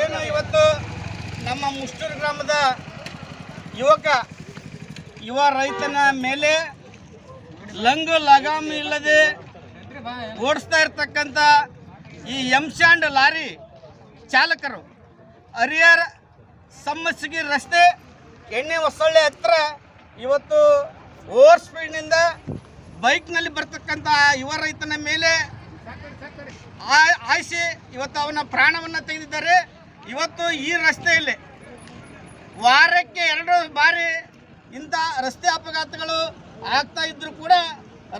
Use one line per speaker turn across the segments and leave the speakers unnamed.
ಏನು ಇವತ್ತು ನಮ್ಮ ಮುಷ್ಟೂರು ಗ್ರಾಮದ ಯುವಕ, ಯುವ ರೈತನ ಮೇಲೆ ಲಂಗು ಲಗಾಮ್ ಇಲ್ಲದೆ ಓಡಿಸ್ತಾ ಇರ್ತಕ್ಕಂಥ ಈ ಎಂಶಾಂಡ್ ಲಾರಿ ಚಾಲಕರು, ಹರಿಹರ ಸಮ್ಮಸಿಗಿ ರಸ್ತೆ, ಎಣ್ಣೆ ಹೊಸಳ್ಳಿ ಹತ್ರ ಇವತ್ತು ಓವರ್ ಸ್ಪೀಡ್ನಿಂದ ಬೈಕ್ನಲ್ಲಿ ಬರ್ತಕ್ಕಂಥ ಯುವ ರೈತನ ಮೇಲೆ ಆಯ್ಸಿ ಇವತ್ತು ಅವನ ಪ್ರಾಣವನ್ನು ತೆಗೆದಿದ್ದಾರೆ. ಇವತ್ತು ಈ ರಸ್ತೆಯಲ್ಲಿ ವಾರಕ್ಕೆ ಎರಡು ಬಾರಿ ಇಂಥ ರಸ್ತೆ ಅಪಘಾತಗಳು ಆಗ್ತಾ ಇದ್ದರೂ ಕೂಡ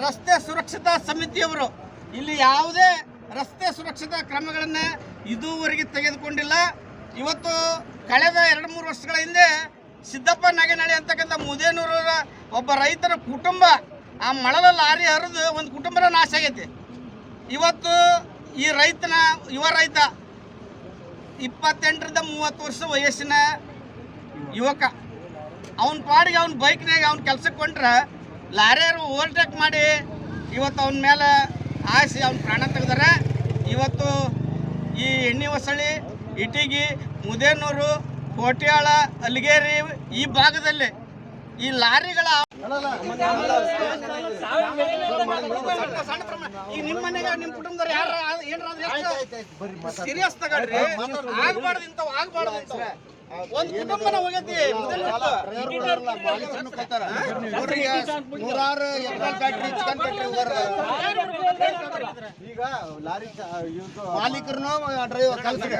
ರಸ್ತೆ ಸುರಕ್ಷತಾ ಸಮಿತಿಯವರು ಇಲ್ಲಿ ಯಾವುದೇ ರಸ್ತೆ ಸುರಕ್ಷತಾ ಕ್ರಮಗಳನ್ನು ಇದುವರೆಗೆ ತೆಗೆದುಕೊಂಡಿಲ್ಲ. ಇವತ್ತು ಕಳೆದ ಎರಡು ಮೂರು ವರ್ಷಗಳ ಹಿಂದೆ ಸಿದ್ದಪ್ಪ ನಾಗನಹಳ್ಳಿ ಅಂತಕ್ಕಂಥ ಮುದೇನೂರರ ಒಬ್ಬ ರೈತರ ಕುಟುಂಬ ಆ ಮಳಲ ಲಾರಿ ಹರಿದು ಒಂದು ಕುಟುಂಬನ ನಾಶ ಆಗೈತಿ. ಇವತ್ತು ಈ ರೈತನ, ಯುವ ರೈತ ಇಪ್ಪತ್ತೆಂಟರಿಂದ ಮೂವತ್ತು ವರ್ಷ ವಯಸ್ಸಿನ ಯುವಕ, ಅವನ ಪಾಡಿಗೆ ಅವ್ನ ಬೈಕ್ನಾಗ ಅವ್ನ ಕೆಲಸಕ್ಕೆ ಕೊಂಡ್ರೆ ಲಾರಿಯರು ಓವರ್ಟೇಕ್ ಮಾಡಿ ಇವತ್ತು ಅವನ ಮೇಲೆ ಆಸಿ, ಅವ್ನ ಪ್ರಾಣ ತೆಗೆದಾರೆ. ಇವತ್ತು ಈ ಎಣ್ಣೆ ಹೊಸಳಿ, ಇಟಿಗಿ, ಮುದೇನೂರು, ಕೋಟ್ಯಾಳ, ಅಲಿಗೇರಿ ಈ ಭಾಗದಲ್ಲಿ ಈ ಲಾರಿಗಳ ಸಣ್ಣ ಪ್ರಮಾಣ. ಈಗ ನಿಮ್ಮ ಮನೆಗೆ ನಿಮ್ಮ ಕುಟುಂಬದವ್ರು ಯಾರು ಏನಾದ್ರು ಸೀರಿಯಸ್ ಆಗ್ಬಾರ್ದು ಇಂಥವು ಆಗ್ಬಾರ್ದು ಇಂಥವು. ಒಂದ್ ಕುಟುಂಬನ ಹೋಗೈತಿ
ನೂರಾರು ಎಲ್ಲ ಫ್ಯಾಕ್ಟ್ರಿ ಚಿಕನ್ ಫ್ಯಾಕ್ಟ್ರಿ ಈಗ ಲಾರಿ ಮಾಲೀಕರನ್ನು ಡ್ರೈವರ್ ಕಲ್ಸಿಗೆ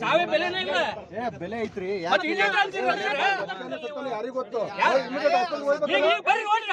ಸಾವೇ ಬೆಲೆನೇ ಇಲ್ಲ
ಏ ಬೆಲೆ ಐತ್ರಿ? ಯಾರಿಗ ಗೊತ್ತು?
ಬರ್ರಿ ನೋಡ್ರಿ